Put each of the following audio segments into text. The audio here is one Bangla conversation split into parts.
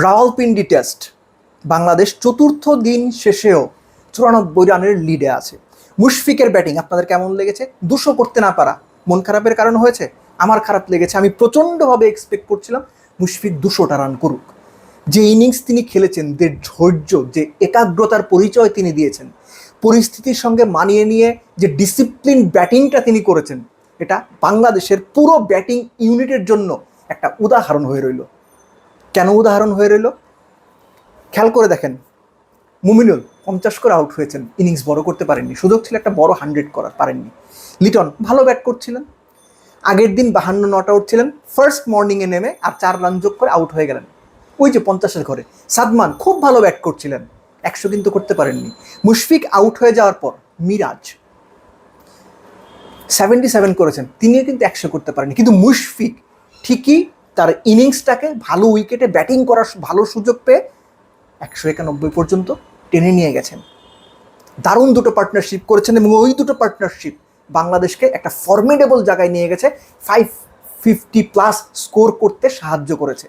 রাওয়ালপিন্ডি টেস্ট। বাংলাদেশ চতুর্থ দিন শেষেও চুরানব্বই রানের লিডে আছে। মুশফিকের ব্যাটিং আপনাদের কেমন লেগেছে? দুশো করতে না পারা, মন খারাপের কারণ হয়েছে? আমার খারাপ লেগেছে, আমি প্রচণ্ডভাবে এক্সপেক্ট করছিলাম মুশফিক দুশোটা রান করুক। যে ইনিংস তিনি খেলেছেন, যে ধৈর্য, যে একাগ্রতার পরিচয় তিনি দিয়েছেন, পরিস্থিতির সঙ্গে মানিয়ে নিয়ে যে ডিসিপ্লিন ব্যাটিংটা তিনি করেছেন, এটা বাংলাদেশের পুরো ব্যাটিং ইউনিটের জন্য একটা উদাহরণ হয়ে রইল। কেন উদাহরণ হয়ে রইল? খেয়াল করে দেখেন, মুমিনুল পঞ্চাশ করে আউট হয়েছেন ইনিংস বড় করতে পারেননি। সুযোগ ছিল একটা বড় হান্ড্রেড করার, পারেননি। লিটন ভালো ব্যাট করছিলেন। আগের দিন বাহান্ন নট আউট ছিলেন। ফার্স্ট মর্নিংয়ে নেমে আর চার রান যোগ করে আউট হয়ে গেলেন। ওই যে পঞ্চাশের ঘরে, সাদমান খুব ভালো ব্যাট করছিলেন। একশো কিন্তু করতে পারেননি। মুশফিক আউট হয়ে যাওয়ার পর, মিরাজ সেভেন্টি সেভেন করেছেন। তিনিও কিন্তু একশো করতে পারেননি। কিন্তু মুশফিক ঠিকই তার ইনিংসটাকে ভালো উইকেটে ব্যাটিং করার ভালো সুযোগ পেয়ে একশো একানব্বই পর্যন্ত টেনে নিয়ে গেছেন। দারুণ দুটো পার্টনারশিপ করেছেন এবং ওই দুটো পার্টনারশিপ বাংলাদেশকে একটা ফর্মিডেবল জায়গায় নিয়ে গেছে ফাইভ ফিফটি প্লাস স্কোর করতে সাহায্য করেছে।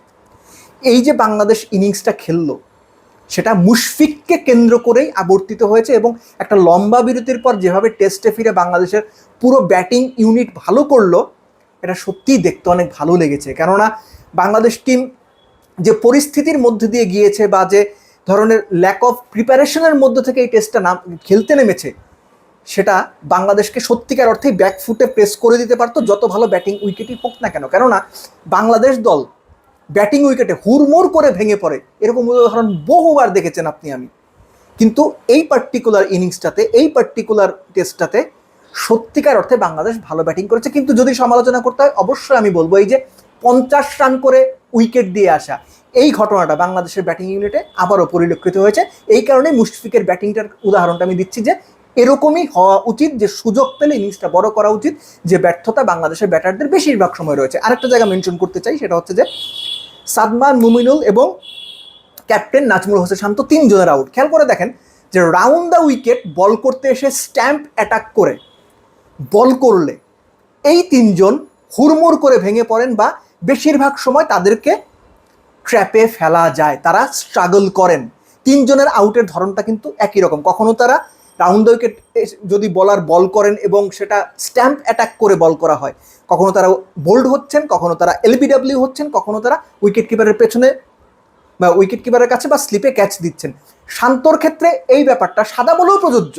এই যে বাংলাদেশ ইনিংসটা খেললো, সেটা মুশফিককে কেন্দ্র করেই আবর্তিত হয়েছে এবং একটা লম্বা বিরতির পর যেভাবে টেস্টে ফিরে বাংলাদেশের পুরো ব্যাটিং ইউনিট ভালো করল এটা সত্যিই দেখতে অনেক ভালো লেগেছে। কেননা বাংলাদেশ টিম যে পরিস্থিতির মধ্যে দিয়ে গিয়েছে বা যে ধরনের ল্যাক অফ প্রিপারেশনের মধ্যে থেকে এই টেস্টটা নাম, খেলতে নেমেছে, সেটা বাংলাদেশকে সত্যিকার অর্থেই ব্যাকফুটে প্রেস করে দিতে পারতো, যত ভালো ব্যাটিং উইকেটই হোক না কেন। কেননা বাংলাদেশ দল ব্যাটিং উইকেটে হুড়মুড় করে ভেঙে পড়ে। এরকম উদাহরণ বহুবার দেখেছেন আপনি, আমি। কিন্তু এই পার্টিকুলার ইনিংসটাতে এই পার্টিকুলার টেস্টটাতে সত্যিকার অর্থে বাংলাদেশ ভালো ব্যাটিং করেছে। কিন্তু যদি সমালোচনা করতে হয়, অবশ্যই আমি বলব এই যে পঞ্চাশ রান করে উইকেট দিয়ে আসা। এই ঘটনাটা বাংলাদেশের ব্যাটিং ইউনিটে আবারও পরিলক্ষিত হয়েছে। এই কারণে মুশফিকের ব্যাটিংটার উদাহরণটা আমি দিচ্ছি যে, এরকমই হওয়া উচিত, যে সুযোগ পেলে ইনিংসটা বড় করা উচিত, যে ব্যর্থতা বাংলাদেশের ব্যাটারদের বেশিরভাগ সময় রয়েছে। আরেকটা জায়গা মেনশন করতে চাই, সেটা হচ্ছে যে, সাদমান, মুমিনুল এবং ক্যাপ্টেন নাজমুল হোসেন শান্ত তিনজনের আউট। খেয়াল করে দেখেন যে রাউন্ড দ্য উইকেট বল করতে এসে স্ট্যাম্প অ্যাটাক করে। বল করলে। এই তিনজন হুড়মুড় করে ভেঙে পড়েন বা বেশিরভাগ সময় তাদেরকে ট্র্যাপে ফেলা যায়, তারা স্ট্রাগল করেন। তিনজনের আউটের ধরনটা কিন্তু একই রকম। কখনো তারা রাউন্ড উইকেট যদি বলার বল করেন এবং সেটা স্ট্যাম্প অ্যাটাক করে বল করা হয়, কখনো তারা বোল্ড হচ্ছেন, কখনো তারা এলবিডাব্লিউ হচ্ছেন, কখনো তারা উইকেট কিপারের পেছনে বা উইকেট কিপারের কাছে বা স্লিপে ক্যাচ দিচ্ছেন। শান্তর ক্ষেত্রে এই ব্যাপারটা সাদা বলেও প্রযোজ্য।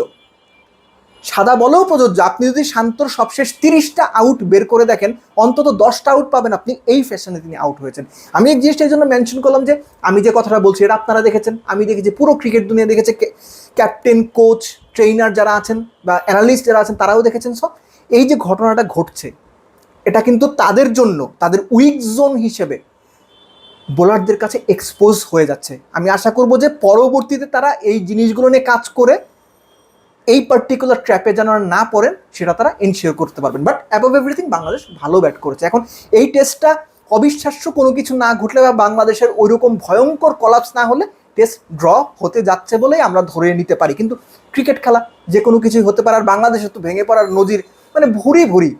সাদা বলেও প্রযোজ্য। আপনি যদি শান্তর সবশেষ তিরিশটা আউট বের করে দেখেন, অন্তত দশটা আউট পাবেন আপনি এই ফ্যাশনে তিনি আউট হয়েছেন। আমি এই জিনিসটা এই জন্য মেনশন করলাম যে, আমি যে কথাটা বলছি, এটা আপনারা দেখেছেন। আমি দেখেছি পুরো ক্রিকেট দুনিয়া দেখেছে ক্যাপ্টেন কোচ ট্রেনার যারা আছেন বা অ্যানালিস্ট যারা আছেন, তারাও দেখেছেন। সব এই যে ঘটনাটা ঘটছে, এটা কিন্তু তাদের জন্য, তাদের উইক জোন হিসেবে বোলারদের কাছে এক্সপোজ হয়ে যাচ্ছে। আমি আশা করব যে পরবর্তীতে তারা এই জিনিসগুলো নিয়ে কাজ করে এই পার্টিকুলার ট্র্যাপে যেন না পড়েন, সেটা তারা এনশিওর করতে পারবেন। বাট অ্যাবভ এভরিথিং বাংলাদেশ ভালো ব্যাট করেছে। এখন এই টেস্টটা অবিশ্বাস্য কোনো কিছু না ঘটলে বা বাংলাদেশের ওইরকম ভয়ঙ্কর কলাপস না হলে টেস্ট ড্র হতে যাচ্ছে বলেই আমরা ধরে নিতে পারি। কিন্তু ক্রিকেট খেলা যে কোনো কিছুই হতে পারে, আর বাংলাদেশের তো ভেঙে পড়ার নজির মানে ভুরি ভুরি।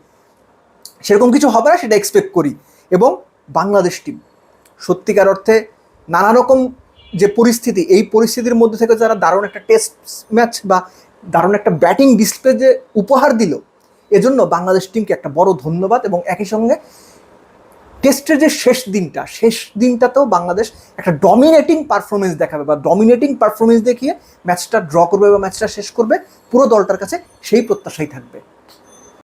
সেরকম কিছু হবে না, সেটা এক্সপেক্ট করি। এবং বাংলাদেশ টিম সত্যিকার অর্থে নানা রকম যে পরিস্থিতি, এই পরিস্থিতির মধ্যে থেকে যারা দারুণ একটা টেস্ট ম্যাচ বা দারুণ একটা ব্যাটিং ডিসপ্লে যে উপহার দিল, এজন্য বাংলাদেশ টিমকে একটা বড় ধন্যবাদ এবং একই সঙ্গে টেস্টের যে শেষ দিনটা, শেষ দিনটাতেও বাংলাদেশ একটা ডমিনেটিং পারফরমেন্স দেখাবে বা ডমিনেটিং পারফরমেন্স দেখিয়ে ম্যাচটা ড্র করবে বা ম্যাচটা শেষ করবে, পুরো দলটার কাছে সেই প্রত্যাশাই থাকবে।